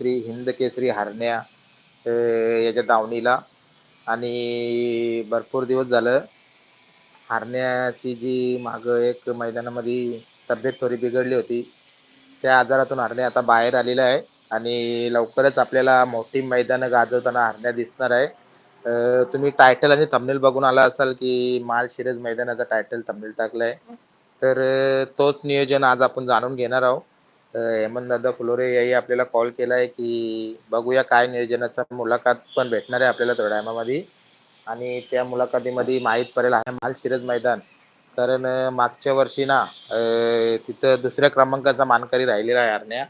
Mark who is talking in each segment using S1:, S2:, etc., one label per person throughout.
S1: केसरी हिंद केसरी हरण्या याच्या दावणीला. आणि भरपूर दिवस झालं हरण्याची जी मागं एक मैदानामध्ये तब्येत थोडी बिघडली होती. त्या आजारातून हरण्या आता बाहेर आलेला आहे. आणि लवकरच आपल्याला मोठी मैदानं गाजवताना हरण्या दिसणार आहे. तुम्ही टायटल आणि थंबनेल बघून आला असाल की माल शिरज मैदानाचा टायटल थंबनेल टाकलाय. तर तोच नियोजन आज आपण जाणून घेणार आहोत. अ, हेमंत दादा फुलोरे याही आपल्याला कॉल केलाय की बघूया काय नियोजनाचा मुलाखत पण भेटणार आहे आपल्याला थोड्या टायमामध्ये. आणि त्या मुलाखतीमध्ये माहीत पडेल आहे माल शिरज मैदान. कारण मागच्या वर्षी ना तिथं दुसऱ्या क्रमांकाचा मानकरी राहिलेला आहे अरण्या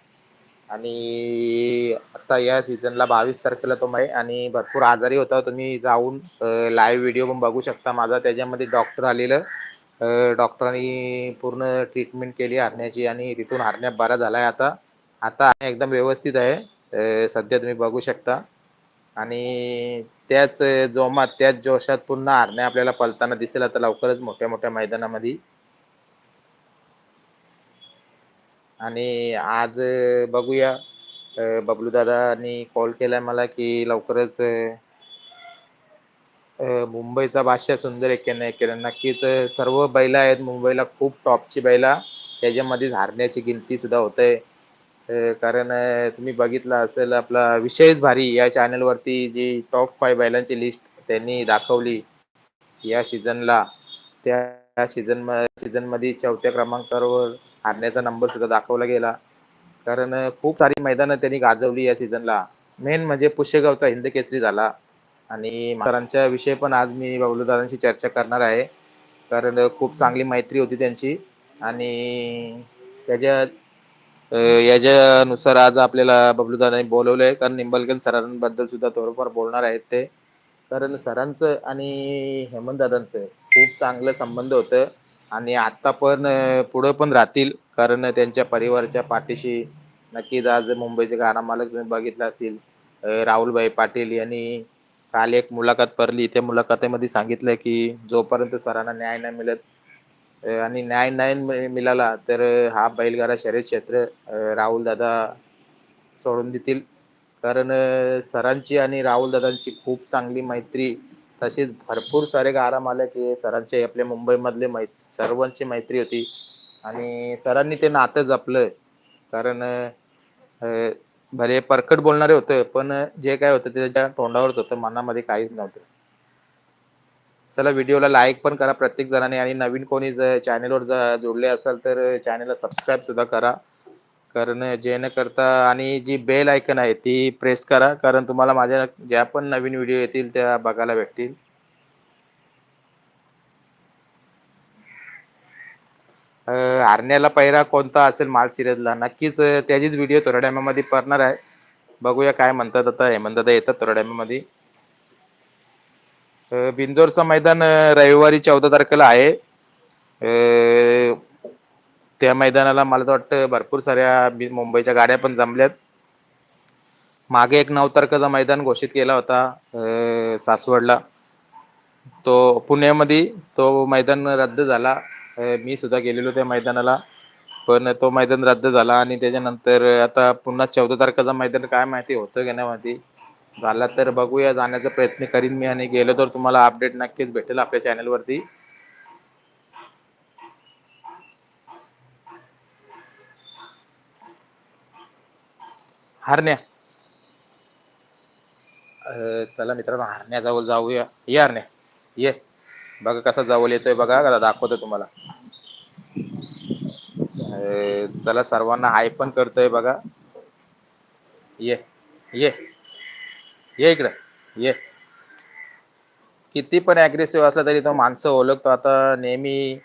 S1: आणि आता या सीझनला बावीस तारखेला तो आहे आणि भरपूर आजारी होता. तुम्ही जाऊन लाईव्ह व्हिडिओ पण बघू शकता. माझा त्याच्यामध्ये डॉक्टर आलेलं. डॉक्टरांनी पूर्ण ट्रीटमेंट केली हरण्याची आणि तिथून हरण्या बरा झालाय आता. आता एकदम व्यवस्थित आहे. सध्या तुम्ही बघू शकता. आणि त्याच जोमात त्याच जोशात पुन्हा हरण्या आपल्याला पलताना दिसेल. आता लवकरच मोठ्या मोठ्या मैदानामध्ये. आणि आज बघूया. बबलू बबलू दादानी कॉल केलाय मला की लवकरच मुंबईचा बादशाह सुंदर एक्क्याण्णव एक्क्याण्णव नक्कीच सर्व बैला आहेत मुंबईला खूप टॉपची बैला. त्याच्यामध्ये हारण्याची गिनती सुद्धा होते कारण तुम्ही बघितलं असेल आपला विषयच भारी या चॅनलवरती जी टॉप फाय बैलांची लिस्ट त्यांनी दाखवली या सीझनला त्या सीझन सीझनमध्ये चौथ्या क्रमांकावर हारण्याचा नंबर सुद्धा दाखवला गेला. कारण खूप सारी मैदानं त्यांनी गाजवली या सीझनला मेन म्हणजे पुष्यगावचा हिंद केसरी झाला. आणि सरांच्या विषयी पण आज मी बबलू दादांशी चर्चा करणार आहे. कारण खूप चांगली मैत्री होती त्यांची. आणि त्याच्याच याच्यानुसार आज आपल्याला बबलू दादांनी बोलवलंय. कारण निंबलगन सरांबद्दल सुद्धा थोडंफार बोलणार आहेत ते. कारण सरांचं आणि हेमंत दादांचं खूप चांगलं संबंध होतं. आणि आता पण पुढं पण राहतील. कारण त्यांच्या परिवाराच्या पाठीशी नक्कीच आज मुंबईचे गाणा मालक तुम्ही बघितला असतील. राहुलभाई पाटील यांनी काल एक मुलाखत पडली. त्या मुलाखतीमध्ये सांगितलं की जोपर्यंत सरांना न्याय नाही मिळत आणि न्याय नाही मिळाला तर हा बैलगाडा शर्यत क्षेत्र राहुल दादा सोडून देतील. कारण सरांची आणि राहुल दादांची खूप चांगली मैत्री तसेच भरपूर सारे गाडा मालक हे सरांचे आपल्या मुंबईमधले मै सर्वांची मैत्री होती. आणि सरांनी ते नातं जपलं. कारण भले परकट बोलणारे होते पण जे काय होतं ते त्याच्या तोंडावरच होतं मनामध्ये काहीच नव्हतं. चला व्हिडिओला लाईक पण करा प्रत्येक जणाने आणि नवीन कोणी जर चॅनेलवर जर जोडले असाल तर चॅनेलला सबस्क्राईब सुद्धा करा. कारण जे न करता आणि जी बेल आयकन आहे ती प्रेस करा. कारण तुम्हाला माझ्या ज्या पण नवीन व्हिडिओ येतील त्या बघायला भेटतील. हरण्याला पैरा कोणता असेल माल सिरीजला. नक्कीच त्याचीच व्हिडिओ थोड्या टायमामध्ये करणार आहे. बघूया काय म्हणतात आता हेमंत दादा येतात थोड्या टायमामध्ये बिंजोरचं मैदान रविवारी चौदा तारखेला आहे. त्या मैदानाला मला तर वाटतं भरपूर साऱ्या मुंबईच्या गाड्या पण जमल्यात. मागे एक नऊ तारखेचा मैदान घोषित केला होता सासवडला. तो पुण्यामध्ये तो मैदान रद्द झाला. मी सुद्धा गेलेलो त्या मैदानाला. पण तो मैदान रद्द झाला आणि त्याच्यानंतर आता पुन्हा चौदा तारखेचा मैदान काय माहिती होतं की नाही माहिती. झाला तर बघूया जाण्याचा प्रयत्न करीन मी आणि गेलो तर तुम्हाला अपडेट नक्कीच भेटेल आपल्या चॅनलवरती हरण्या. चला मित्रांनो हरण्याजवळ जाऊया. ये हरण्या. ये. बघा कसा जवळ येतोय बघा दाखवतो तुम्हाला. चला सर्वांना हाय पण करतोय बघा. ये ये ये इकडं ये. किती पण अग्रेसिव्ह असला तरी तो माणसं ओळखतो. आता नेहमी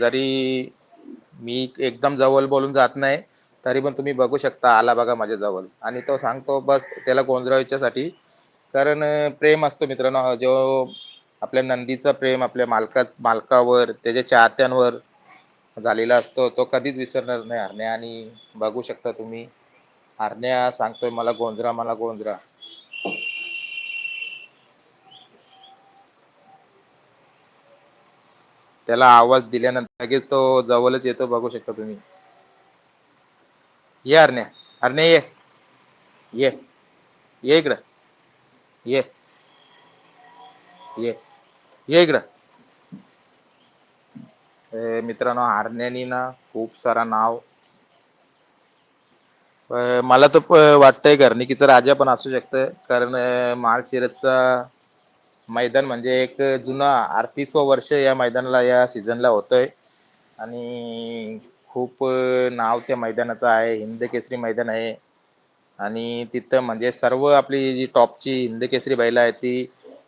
S1: जरी मी एकदम जवळ बोलून जात नाही तरी पण तुम्ही बघू शकता आला बघा माझ्या जवळ. आणि तो सांगतो बस त्याला गोंधळायच्यासाठी. कारण प्रेम असतो मित्रांनो जो आपल्या नंदीचा प्रेम आपल्या मालका मालकावर त्याच्या चाहत्यांवर झालेला असतो तो कधीच विसरणार नाही हरण्या. आणि बघू शकता तुम्ही हरण्या सांगतोय मला गोंजरा मला गोंजरा. त्याला आवाज दिल्यानंतर लगेच तो जवळच येतो बघू शकता तुम्ही. ये हरण्या. हरण्या ये. ये. ये इकडं. ये. ये. ये इकडं. मित्रांनो हारण्यानी ना खूप सारा नाव. मला तर वाटतंय घरणिकीचं राजा पण असू शकतं कारण अं, मैदान म्हणजे एक जुना अडतीसवं वर्ष या मैदानाला या सीझनला होतंय. आणि खूप नाव त्या मैदानाचं आहे. हिंद केसरी मैदान आहे. आणि तिथं म्हणजे सर्व आपली जी टॉपची हिंद केसरी बैल आहेत ती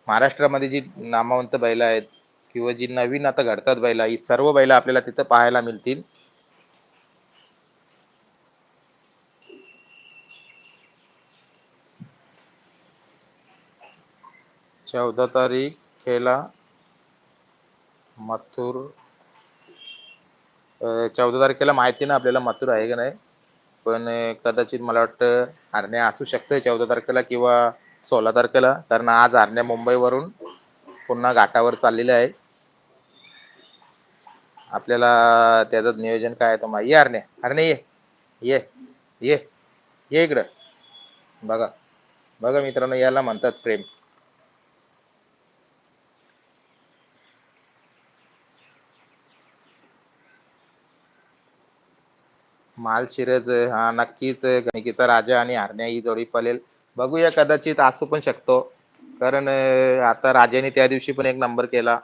S1: महाराष्ट्रामध्ये जी नामवंत बैल आहेत किंवा जी नवीन आता घडतात बैल ही सर्व बैल आपल्याला तिथं पाहायला मिळतील. चौदा तारीख खेळला मथुर. चौदा तारखेला माहिती ना आपल्याला मथुर आहे का नाही? पण कदाचित मला वाटतं हरण्या असू शकतं चौदा तारखेला किंवा सोळा तारखेला. कारण आज हरण्या मुंबईवरून पुन्हा घाटावर चाललेल्या आहे आपल्याला त्याचं नियोजन काय तर माहिती. ये नाही ये. ये. ये. ये इकडं. बघा. बघा मित्रांनो याला म्हणतात प्रेम. माल शिरज हा नक्कीच गणिकेचा राजा आणि हरण्या ही जोडी पलेल बघूया कदाचित असू पण शकतो. कारण आता राजाने त्या दिवशी पण एक नंबर केला.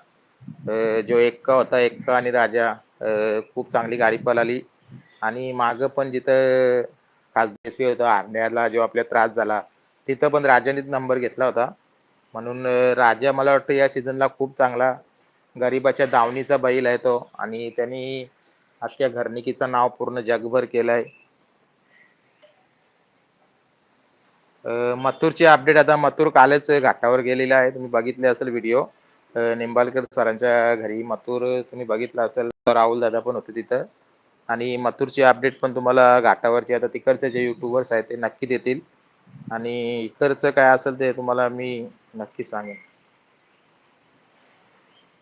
S1: जो एक्का होता एक्का आणि राजा खूप चांगली गाडी पळाली. आणि माग पण जिथं खास बेसी होता जो आपल्या त्रास झाला तिथं पण राजानेच नंबर घेतला होता. म्हणून राजा मला वाटतं या सीझनला खूप चांगला गरिबाच्या दावणीचा बैल आहे तो. आणि त्यांनी अख्ख्या घरनिकीचं नाव पूर्ण जगभर केलंय. मथुरची अपडेट आता मथुर कालच घाटावर गेलेला आहे. तुम्ही बघितले असेल व्हिडिओ निंबाळकर सरांच्या घरी मथुर तुम्ही बघितला असेल राहुल दादा पण होते तिथं. आणि मथुरची अपडेट पण तुम्हाला घाटावरची आता तिकडचे जे युट्यूबर्स आहेत ते नक्की देतील. आणि इकडचं काय असेल ते तुम्हाला मी नक्की सांगेन.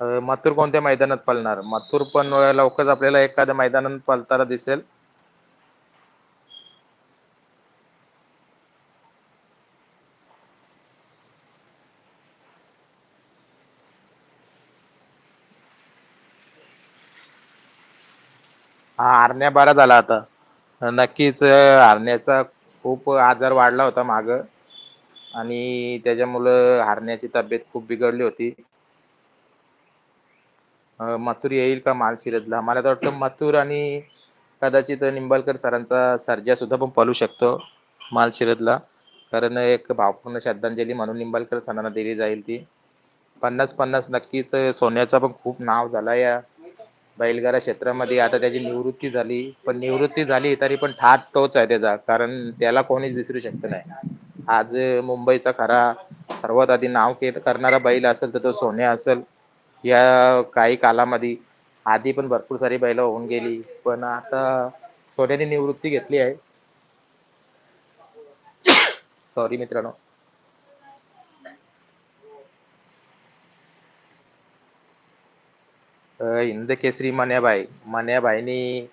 S1: अं, मथुर कोणत्या मैदानात पळणार? मथुर पण लवकरच आपल्याला एखाद्या मैदानात पळताना दिसेल. हा हरण्या बरा झाला आता. नक्कीच हरण्याचा खूप आजार वाढला होता माग. आणि त्याच्यामुळं हरण्याची तब्येत खूप बिघडली होती. मथुर येईल का मालशिरसला? मला तर वाटतं मथुर आणि कदाचित निंबाळकर सरांचा सर्जा सुद्धा पण पळू शकतो मालशिरसला. कारण एक भावपूर्ण श्रद्धांजली म्हणून निंबाळकर सरांना दिली जाईल ती. पन्नास पन्नास नक्कीच सोन्याचा पण खूप नाव झाला या बैलगाडा क्षेत्रामध्ये आता त्याची निवृत्ती झाली. पण निवृत्ती झाली तरी पण ठाट तोच आहे त्याचा. कारण त्याला कोणीच विसरू शकत नाही. आज मुंबईचा खरा सर्वात आधी नाव करणारा बैल असेल तर तो सोन्या असेल. या काही कालामध्ये आधी पण भरपूर सारी बैल होऊन गेली. पण आता सोन्याने निवृत्ती घेतली आहे. सॉरी मित्रांनो. हिंद केसरी मन्याबाई मन्याबाईनी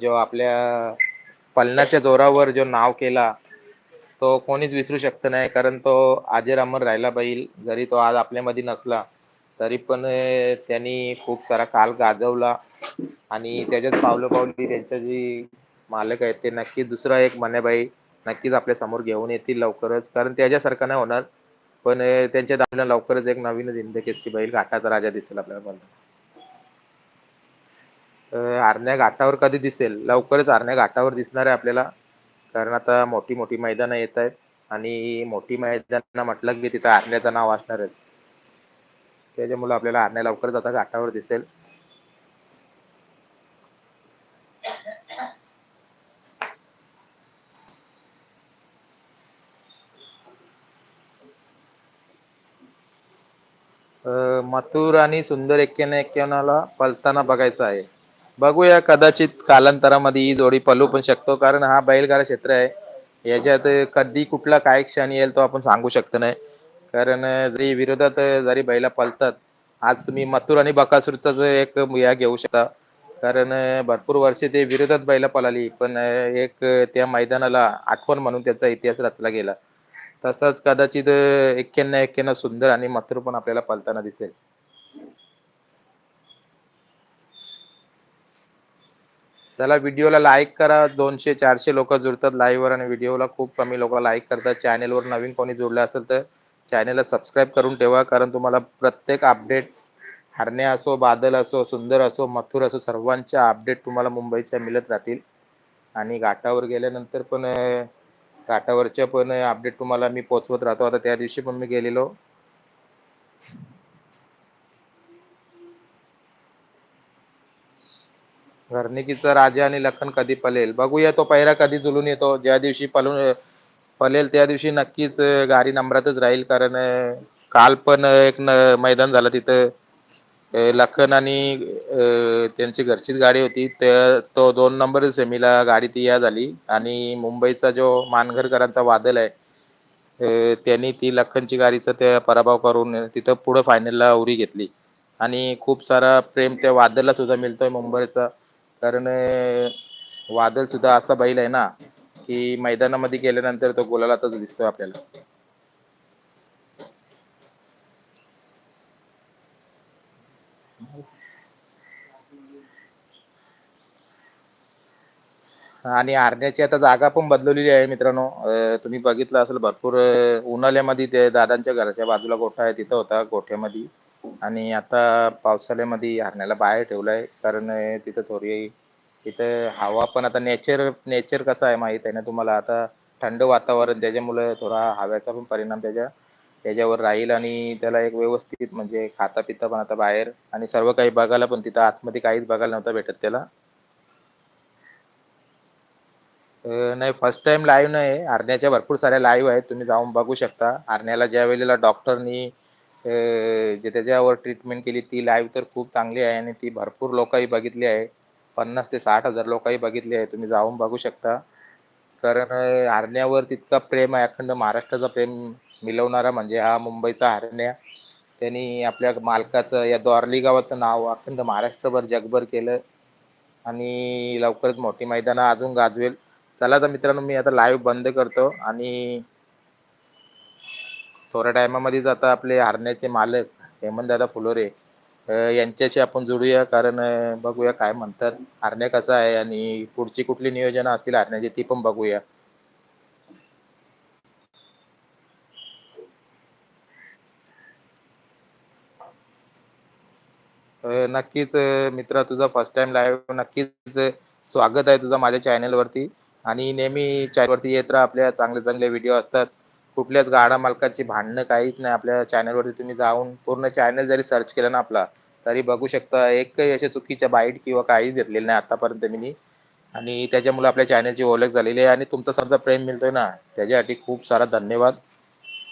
S1: जो आपल्या पलनाच्या जोरावर जो नाव केला तो कोणीच विसरू शकत नाही कारण तो आजेर अमर राहिला बैल जरी तो आज आपल्यामध्ये नसला तरी पण त्यांनी खूप सारा काल गाजवला आणि त्याच्यात पावलं पावली त्यांच्या जी मालक आहेत ते नक्कीच दुसरा एक मन्याबाई नक्कीच आपल्यासमोर घेऊन येतील लवकरच कारण त्याच्यासारखं नाही होणार. पण त्यांच्या दाबल्या लवकरच एक नवीन हिंद केसरी बैल घाटाचा राजा दिसेल आपल्याला आरण्या घाटावर कधी दिसेल? लवकरच आरण्या घाटावर दिसणार आहे आपल्याला. कारण आता मोठी मोठी मैदानं येत आहेत आणि मोठी मैदान म्हटलं की तिथं आरण्याचं नाव असणारच. त्याच्यामुळे आपल्याला आरण्या लवकरच आता घाटावर दिसेल. अं, मथुर आणि सुंदर एक्क्याण्णव एक्क्याण्णवला पलताना बघायचं आहे. बघूया कदाचित कालांतरामध्ये ही जोडी पलू पण शकतो कारण हा बैलगाडा क्षेत्र आहे. याच्यात कधी कुठला काय क्षण येईल तो आपण सांगू शकतो नाही. कारण जरी विरोधात जरी बैला पलतात आज तुम्ही मथुर आणि बकासूरचाच एक या घेऊ शकता. कारण भरपूर वर्ष ते विरोधात बैला पळाली पण एक त्या मैदानाला आठवण म्हणून त्याचा इतिहास रचला गेला. तसाच कदाचित एक्क्याण्णव एक्क्याण्णव सुंदर आणि मथुर पण आपल्याला पळताना दिसेल. चला व्हिडिओला लाईक करा. दोनशे चारशे लोक जुळतात लाईव्हवर आणि व्हिडिओला खूप कमी लोक लाईक करतात. चॅनेलवर वर नवीन कोणी जुळलं असेल तर चॅनेलला सबस्क्राईब करून ठेवा. कारण तुम्हाला प्रत्येक अपडेट हरण्या असो बादल असो सुंदर असो मथुर असो सर्वांच्या अपडेट तुम्हाला मुंबईच्या मिळत राहतील. आणि घाटावर गेल्यानंतर पण घाटावरच्या पण अपडेट तुम्हाला मी पोचवत राहतो. आता त्या दिवशी पण मी गेलेलो. घरणिकीचा राजा आणि लखन कधी पलेल? बघूया तो पहिरा कधी जुलून येतो. ज्या दिवशी पलून पलेल त्या दिवशी नक्कीच गाडी नंबरातच राहील. कारण काल पण एक न- मैदान झालं तिथं. लखन आणि त्यांची घरचीच गाडी होती. त्या तो दोन नंबर सेमीला गाडी ती या झाली. आणि मुंबईचा जो मानघरकरांचा वादल आहे त्यांनी ती लखनची गाडीचा त्या पराभव करून तिथं पुढं फायनलला उरी घेतली. आणि खूप सारा प्रेम त्या वादलला सुद्धा मिळतोय मुंबईचा. कारण वादळ वादल सुद्धा असा बैल आहे ना की मैदानामध्ये गेल्यानंतर तो गुलालातच दिसतोय आपल्याला. आणि आरण्याची आता जागा पण बदलवलेली आहे मित्रांनो. तुम्ही बघितलं असेल भरपूर उन्हाळ्यामध्ये ते दादांच्या घराच्या बाजूला गोठा आहे तिथं होता गोठ्यामध्ये. आणि आता पावसाळ्यामध्ये हरण्याला बाहेर ठेवलंय. कारण तिथं थोडी तिथं हवा पण आता नेचर नेचर कसं आहे माहीत आहे ना तुम्हाला. आता थंड वातावरण त्याच्यामुळे थोडा हव्याचा पण परिणाम त्याच्या त्याच्यावर राहील आणि त्याला एक व्यवस्थित म्हणजे खाता पिता पण आता बाहेर आणि सर्व काही बघायला पण तिथं आतमध्ये काहीच बघायला नव्हतं भेटत त्याला. नाही फर्स्ट टाइम लाईव्ह नाही. हरण्याच्या भरपूर साऱ्या लाईव्ह आहेत. तुम्ही जाऊन बघू शकता. हरण्याला ज्या वेळेला डॉक्टरनी जे त्याच्यावर ट्रीटमेंट केली ती लाईव्ह तर खूप चांगली आहे आणि ती भरपूर लोकही बघितली आहे. पन्नास ते साठ हजार लोकही बघितली आहे. तुम्ही जाऊन बघू शकता. कारण हरण्यावर तितका प्रेम आहे. अखंड महाराष्ट्राचा प्रेम मिळवणारा म्हणजे हा मुंबईचा हरण्या. त्यांनी आपल्या मालकाचं या द्वारली गावाचं नाव अखंड महाराष्ट्रभर जगभर केलं आणि लवकरच मोठी मैदानं अजून गाजवेल. चला तर मित्रांनो मी आता लाईव्ह बंद करतो आणि थोड्या टायमामध्येच आता आपले हरण्याचे मालक हेमंत दादा फुलोरे यांच्याशी आपण जोडूया. कारण बघूया काय म्हणतात. हरण्या कसा आहे आणि पुढची कुठली नियोजन असतील हरण्याची ती पण बघूया. नक्कीच मित्र तुझा फर्स्ट टाइम लाईव्ह नक्कीच स्वागत आहे तुझा माझ्या चॅनेलवरती आणि नेहमी चॅनलवरती वरती येत राहा. आपल्या चांगले चांगले व्हिडिओ असतात. कुठल्याच गाडा मालकाची भांडणं काहीच नाही. आपल्या चॅनलवरती तुम्ही जाऊन पूर्ण चॅनल जरी सर्च केलं ना आपला तरी बघू शकता एकही अशा चुकीच्या बाईट किंवा काहीच घेतलेलं नाही आतापर्यंत मी आणि त्याच्यामुळे आपल्या चॅनलची ओळख झालेली आहे. आणि तुमचा समजा प्रेम मिळतोय ना त्याच्यासाठी खूप सारा धन्यवाद.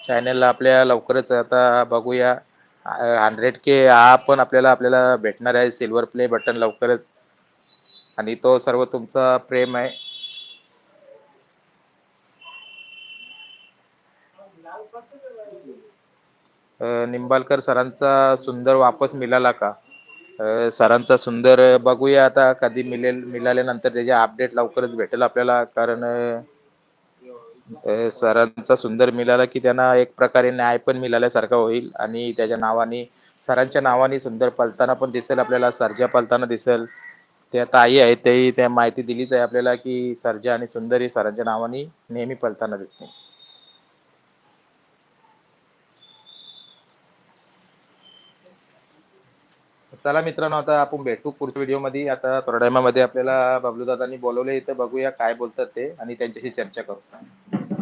S1: चॅनलला आपल्या लवकरच आता बघूया. हंड्रेड के हा पण आपल्याला आपल्याला भेटणार आहे. सिल्वर प्ले बटन लवकरच. आणि तो सर्व तुमचा प्रेम आहे. निंबालकर निंबाळकर सरांचा सुंदर वापस मिळाला का? सरांचा सुंदर बघूया आता कधी मिळेल मिळाल्यानंतर त्याचे अपडेट लवकरच भेटेल आपल्याला कारण सरांचा सुंदर मिळाला की त्यांना एक प्रकारे न्याय पण मिळाल्यासारखा होईल आणि त्याच्या नावाने सरांच्या नावाने सुंदर पलताना पण दिसेल आपल्याला सर्जा पलताना दिसेल. त्या ताई आहेत तेही त्या माहिती दिलीच आहे आपल्याला की सर्जा आणि सुंदर ही सरांच्या नावाने नेहमी पलताना दिसते चला मित्रांनो आता आपण भेटू पुढच्या व्हिडिओमध्ये आता थोड्या टायमामध्ये आपल्याला बबलू दादांनी बोलवले इथं बघूया काय बोलतात ते आणि त्यांच्याशी चर्चा करू.